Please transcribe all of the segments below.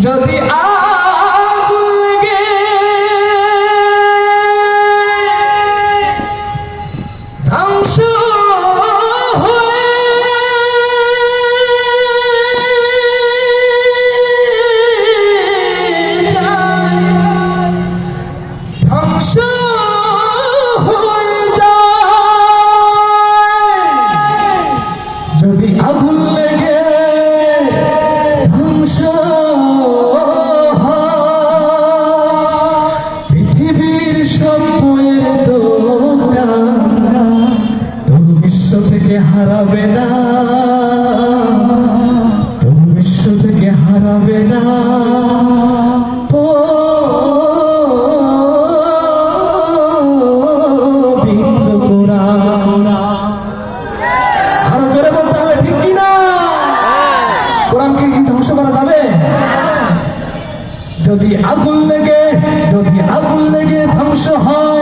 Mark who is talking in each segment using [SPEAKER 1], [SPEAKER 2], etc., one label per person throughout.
[SPEAKER 1] যদি হারাবে না। তুমি বিশ্ব থেকে হারাবে না। যদি আগুন লেগে, যদি আগুন লেগে ধ্বংস হয়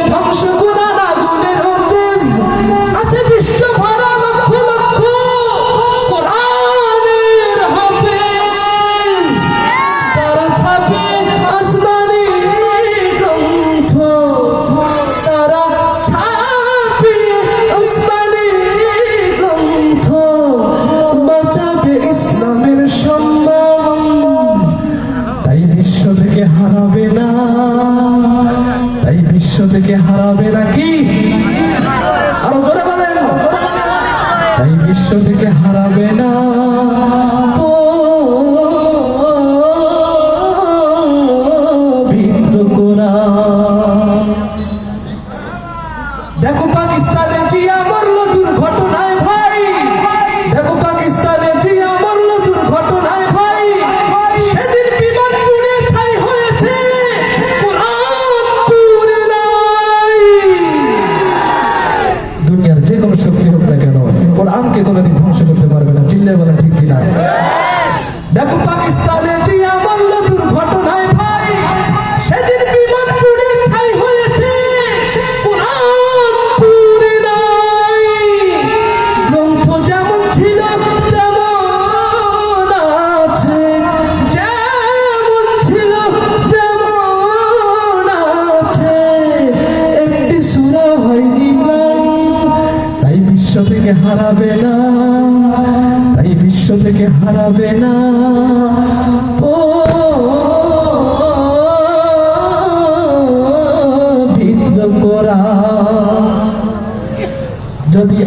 [SPEAKER 1] হারাবে না। তাই বিশ্ব থেকে হারাবে নাকি? আরও জোরে বলেন। তাই বিশ্ব থেকে হারাবে না। হারাবে না তাই বিশ্ব থেকে হারাবে না। ও বিদ্রোহ করা যদি